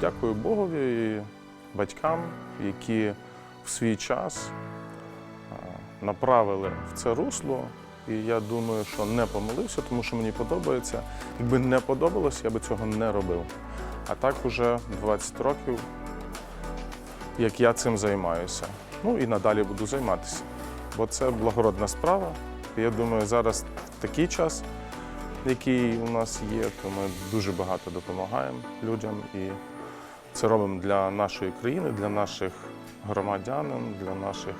дякую Богові і батькам, які в свій час направили в це русло. І я думаю, що не помилився, тому що мені подобається. Якби не подобалось, я би цього не робив. А так уже 20 років, як я цим займаюся. Ну і надалі буду займатися. Бо це благородна справа. Я думаю, зараз такий час, який у нас є, то ми дуже багато допомагаємо людям і це робимо для нашої країни, для наших громадян, для наших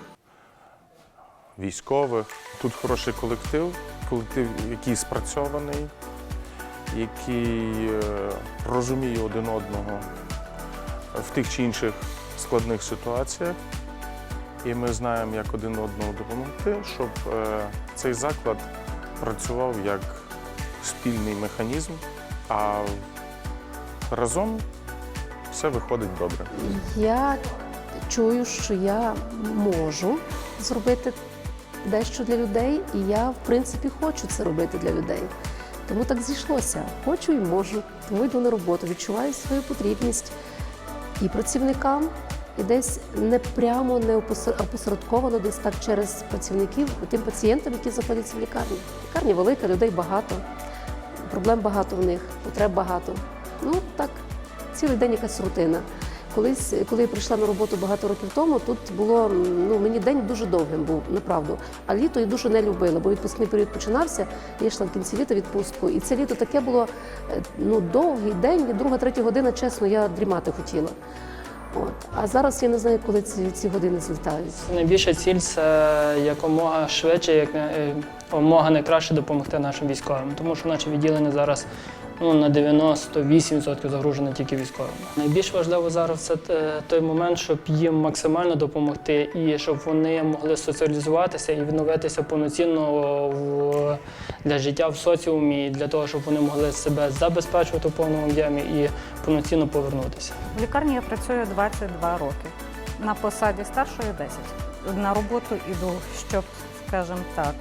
військових. Тут хороший колектив, колектив, який спрацьований, який е, розуміє один одного в тих чи інших складних ситуаціях. І ми знаємо, як один одному допомогти, щоб е, цей заклад працював як спільний механізм, а разом все виходить добре. Я чую, що я можу зробити дещо для людей, і я, в принципі, хочу це робити для людей. Тому так зійшлося. Хочу і можу. Тому йду на роботу, відчуваю свою потрібність і працівникам, і десь не прямо, не опосер- опосередковано, десь так через працівників, тим пацієнтам, які знаходяться в лікарні. Лікарня велика, людей багато, проблем багато в них, потреб багато. Ну так, цілий день якась рутина. Колись, коли я прийшла на роботу багато років тому, тут було ну мені день дуже довгим був, направду. А літо я дуже не любила, бо відпускний період починався. Я йшла в кінці літа відпустку, і це літо таке було е, ну довгий день, друга, третя година, чесно, я дрімати хотіла. От. А зараз я не знаю, коли ці, ці години злітають. Найбільша ціль це якомога швидше, як е, якомога найкраще допомогти нашим військовим, тому що наше відділення зараз ну, на 98% загружене тільки військовими. Найбільш важливо зараз це той момент, щоб їм максимально допомогти і щоб вони могли соціалізуватися і відновитися повноцінно в, для життя в соціумі, для того, щоб вони могли себе забезпечувати в повному об'ємі і повноцінно повернутися. В лікарні я працюю 22 роки. На посаді старшої 10. На роботу іду, щоб, скажімо так,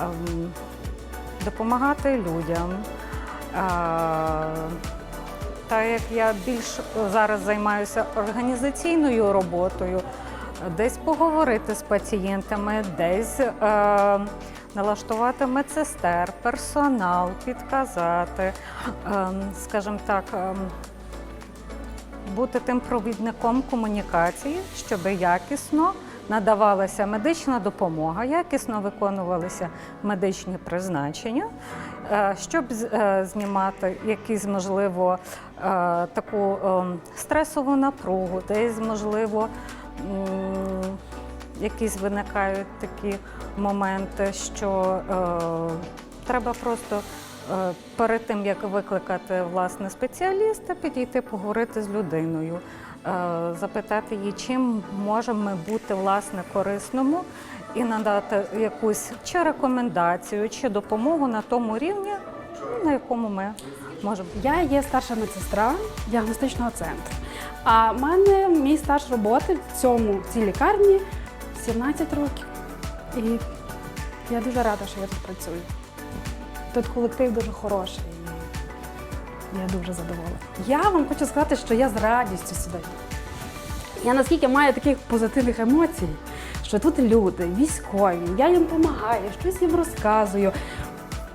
ем, допомагати людям. Та як я більш зараз займаюся організаційною роботою, десь поговорити з пацієнтами, десь е, налаштувати медсестер, персонал, підказати, ем, скажімо так. ем, бути тим провідником комунікації, щоб якісно надавалася медична допомога, якісно виконувалися медичні призначення, е, щоб е, знімати якісь, можливо, е, таку е, стресову напругу, десь, можливо, якісь виникають такі моменти, що е, треба просто е, перед тим, як викликати власне спеціаліста, підійти поговорити з людиною, е, запитати її, чим можемо ми бути власне корисному і надати якусь чи рекомендацію, чи допомогу на тому рівні, на якому ми можемо. Я є старша медсестра діагностичного центру. А в мене мій стаж роботи в цьому в цій лікарні 17 років. І я дуже рада, що я тут працюю. Тут колектив дуже хороший. Я дуже задоволена. Я вам хочу сказати, що я з радістю сюди. Я наскільки маю таких позитивних емоцій, що тут люди, військові, я їм допомагаю, щось їм розказую.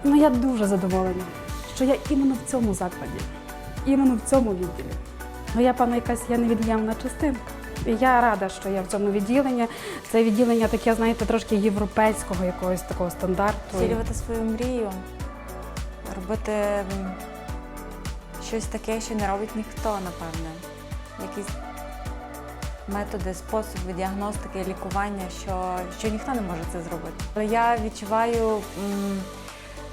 Ну я дуже задоволена, що я іменно в цьому закладі, іменно в цьому відділі. Ну я певно якась я невід'ємна частинка. І я рада, що я в цьому відділенні. Це відділення таке, знаєте, трошки європейського якогось такого стандарту. Втілювати свою мрію, робити щось таке, що не робить ніхто, напевне. Якісь методи, способи діагностики, лікування, що, що ніхто не може це зробити. Але я відчуваю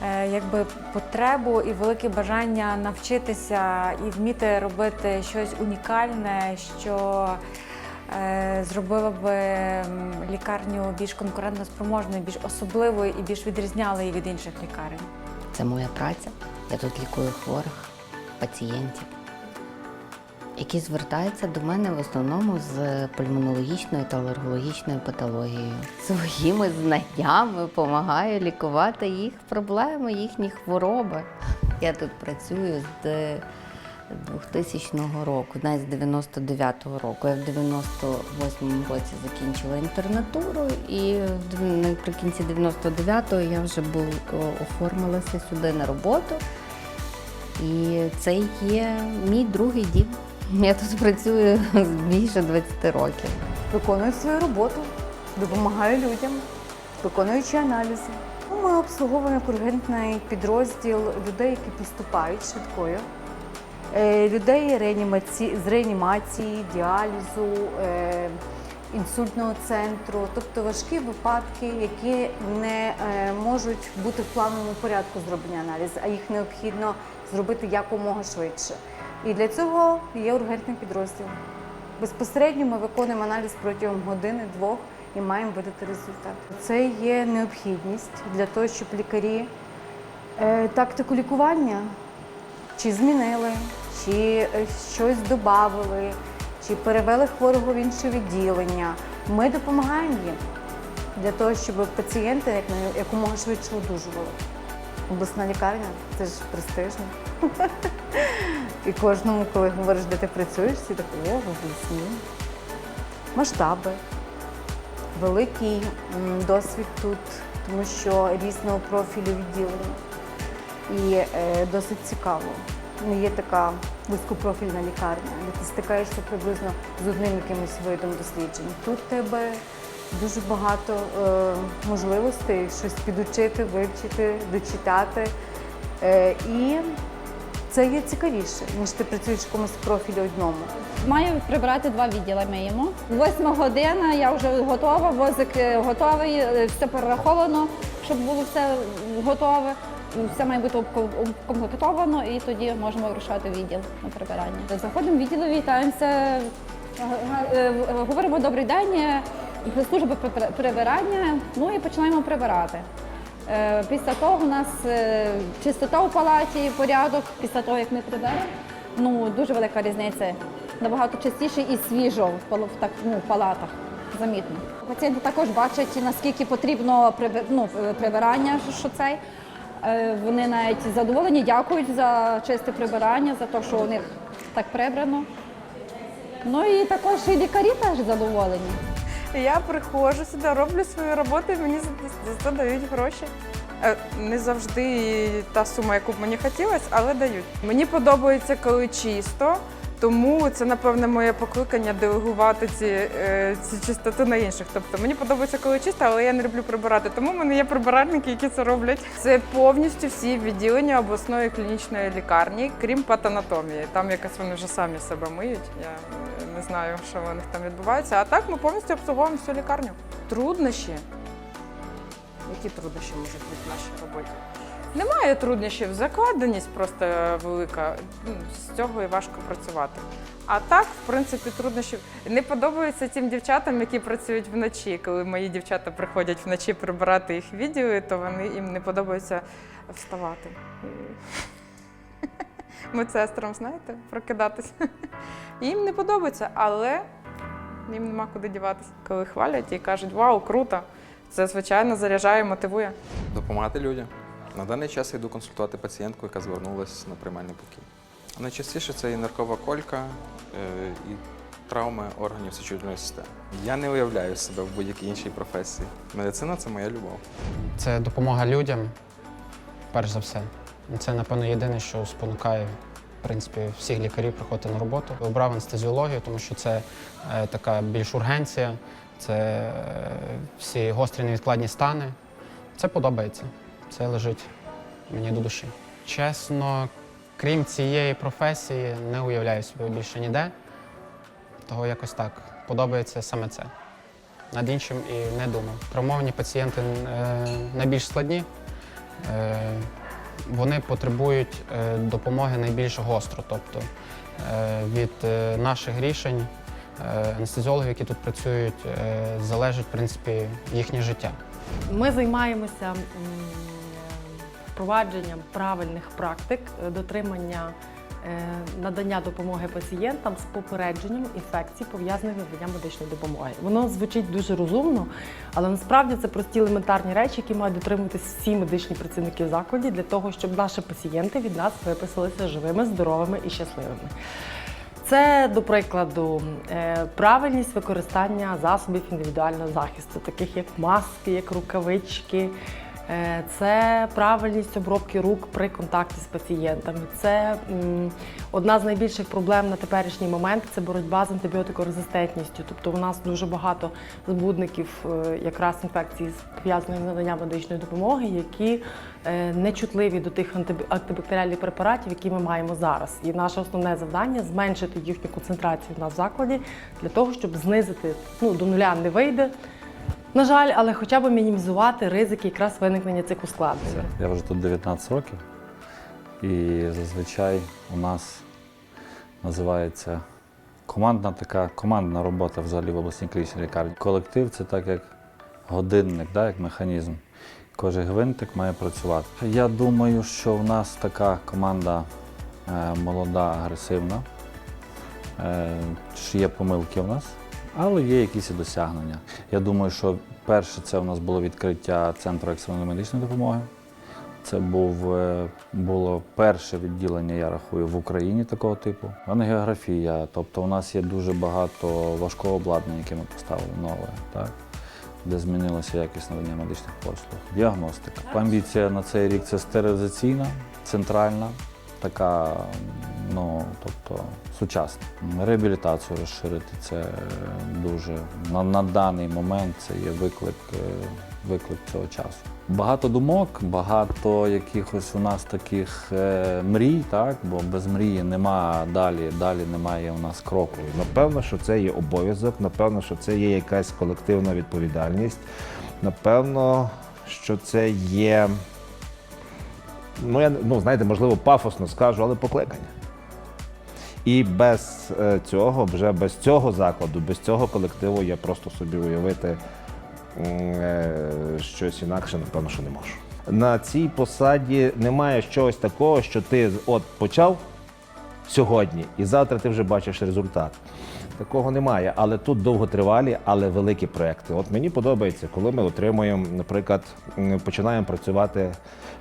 е, якби потребу і велике бажання навчитися і вміти робити щось унікальне, що е, зробило би лікарню більш конкурентноспроможною, більш особливою і більш відрізняло її від інших лікарень. Це моя праця. Я тут лікую хворих, пацієнтів, які звертаються до мене в основному з пульмонологічною та алергологічною патологією. Своїми знаннями допомагаю лікувати їх проблеми, їхні хвороби. Я тут працюю з 2000 року, навіть з 99-го року. Я в 98-му році закінчила інтернатуру і наприкінці 99-го я вже був, оформилася сюди на роботу. І це є мій другий дім. Я тут працюю більше 20 років. Виконую свою роботу, допомагаю людям, виконуючи аналізи. Ну, Ми обслуговуємо як ургентний підрозділ людей, які поступають швидкою, е, людей реанімаці... з реанімації, діалізу, е, інсультного центру, тобто важкі випадки, які не е, можуть бути в плановому порядку зроблення аналізу, а їх необхідно зробити якомога швидше. І для цього є ургентний підрозділ. Безпосередньо ми виконуємо аналіз протягом години-двох і маємо видати результат. Це є необхідність для того, щоб лікарі е, тактику лікування чи змінили, чи е, щось додали, чи перевели хворого в інше відділення. Ми допомагаємо їм для того, щоб пацієнти якомога швидше одужували. Обласна лікарня це ж престижно. І кожному, коли говориш, де ти працюєш, всі такі, о, в обласній. Масштаби, великий досвід тут, тому що різного профілю відділення. І е, досить цікаво. Не є така вузькопрофільна лікарня, де ти стикаєшся приблизно з одним якимось видом досліджень. Тут тебе дуже багато е, можливостей щось підучити, вивчити, дочитати. Е, і це є цікавіше, ніж ти працюєш в якомусь профілі одному. Маю прибрати два відділи миємо. Восьма година, я вже готова, возик е, готовий, е, все перераховано, щоб було все готове. Все має бути укомплектовано і тоді можемо вирушати відділ на прибирання. Заходимо в відділ, вітаємося, е, говоримо добрий день, служба прибирання, ну і починаємо прибирати. Е, Після того у нас е, чистота у палаті, порядок, після того, як ми приберемо. Ну, дуже велика різниця. Набагато частіше і свіжо ну, в палатах. Замітно. Пацієнти також бачать, наскільки потрібно ну, прибирання, що цей. Е, Вони навіть задоволені, дякують за чисте прибирання, за те, що у них так прибрано. Ну і також і лікарі теж задоволені. Я приходжу сюди, роблю свою роботу і мені за за це дають гроші. Е, Не завжди та сума, яку б мені хотілося, але дають. Мені подобається, коли чисто, тому це, напевне, моє покликання делегувати ці, е, ці чистоту на інших. Тобто мені подобається, коли чисто, але я не люблю прибирати. Тому в мене є прибиральники, які це роблять. Це повністю всі відділення обласної клінічної лікарні, крім патанатомії. Там якось вони вже самі себе миють. Я не знаю, що у них там відбувається. А так ми повністю обслуговуємо всю лікарню. Труднощі. Які труднощі можуть бути в нашій роботі? Немає труднощів, закладеність просто велика. З цього і важко працювати. А так, в принципі, труднощів не подобається тим дівчатам, які працюють вночі. Коли мої дівчата приходять вночі прибирати їх відділи, то вони їм не подобається вставати. Медсестрам, знаєте, прокидатися. Їм не подобається, але їм нема куди діватися. Коли хвалять і кажуть, вау, круто! Це звичайно заряджає, мотивує. допомагати людям. На даний час я йду консультувати пацієнтку, яка звернулася на приймальний покій. Найчастіше це і наркова колька, е, і травми органів сечовидної системи. Я не уявляю себе в будь-якій іншій професії. Медицина це моя любов. Це допомога людям, перш за все. Це, напевно, єдине, що спонукає в принципі, всіх лікарів приходити на роботу. Обрав анестезіологію, тому що це е, така більш ургенція, це е, всі гострі невідкладні стани. Це подобається. Це лежить мені до душі. Чесно, крім цієї професії, не уявляю себе більше ніде. Того якось так. Подобається саме це. Над іншим і не думав. Травмовані пацієнти е, найбільш складні. Е, вони потребують е, допомоги найбільш гостро. Тобто від наших рішень анестезіологів, які тут працюють, залежить в принципі їхнє життя. Ми займаємося впровадженням правильних практик е, дотримання е, надання допомоги пацієнтам з попередженням інфекцій, пов'язаних з наданням медичної допомоги. Воно звучить дуже розумно, але насправді це прості елементарні речі, які мають дотримуватись всі медичні працівники в закладі для того, щоб наші пацієнти від нас виписалися живими, здоровими і щасливими. Це, до прикладу, е, правильність використання засобів індивідуального захисту, таких як маски, як рукавички. Е, Це правильність обробки рук при контакті з пацієнтами. Це одна з найбільших проблем на теперішній момент це боротьба з антибіотикорезистентністю. Тобто у нас дуже багато збудників е, якраз інфекцій пов'язаних з наданням медичної допомоги, які е, не чутливі до тих антибактеріальних препаратів, які ми маємо зараз. І наше основне завдання зменшити їхню концентрацію в закладі для того, щоб знизити ну, до нуля не вийде. На жаль, але хоча б мінімізувати ризики якраз виникнення цих ускладнень. Я вже тут 19 років, і зазвичай у нас називається командна така командна робота взагалі в обласній клінічній лікарні. Колектив це так як годинник, да, як механізм. Кожен гвинтик має працювати. Я думаю, що в нас така команда е, молода, агресивна. Е, що є помилки в нас, але є якісь досягнення. Я думаю, що перше це у нас було відкриття центру екстреної медичної допомоги. Це був, е, було перше відділення, я рахую, в Україні такого типу. Ангіографія, тобто у нас є дуже багато важкого обладнання, яке ми поставили нове, так? де змінилася якість надання медичних послуг. Діагностика. Амбіція на цей рік це стерилізаційна, центральна, така, ну, тобто сучасна. Реабілітацію розширити це е, дуже на, на даний момент це є виклик, е, виклик цього часу. Багато думок, багато якихось у нас таких е, мрій, так? бо без мрії нема далі, далі немає у нас кроку. Напевно, що це є обов'язок, напевно, що це є якась колективна відповідальність. Напевно, що це є, ну, я, ну знаєте, можливо, пафосно скажу, але покликання. І без е, цього, вже без цього закладу, без цього колективу я просто собі уявити е, щось інакше, напевно, що не можу. На цій посаді немає чогось такого, що ти от почав сьогодні, і завтра ти вже бачиш результат. Такого немає, але тут довготривалі, але великі проекти. От мені подобається, коли ми отримуємо, наприклад, починаємо працювати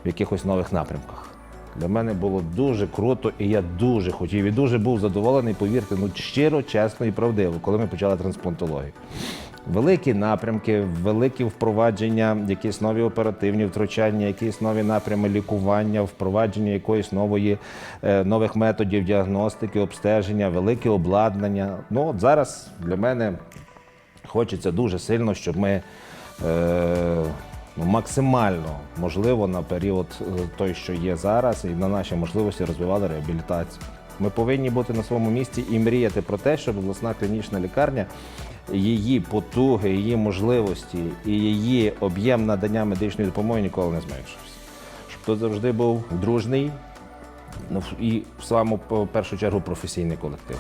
в якихось нових напрямках. Для мене було дуже круто, і я дуже хотів, і дуже був задоволений, повірте, ну щиро, чесно і правдиво, коли ми почали трансплантологію. Великі напрямки, великі впровадження, якісь нові оперативні втручання, якісь нові напрями лікування, впровадження якоїсь нової е, нових методів діагностики, обстеження, велике обладнання. Ну от зараз для мене хочеться дуже сильно, щоб ми. Е, ну, максимально можливо на період е, той, що є зараз, і на наші можливості розвивали реабілітацію. Ми повинні бути на своєму місці і мріяти про те, щоб обласна клінічна лікарня, її потуги, її можливості і її об'єм надання медичної допомоги ніколи не зменшився. Щоб тут завжди був дружний ну, і в саму в першу чергу професійний колектив.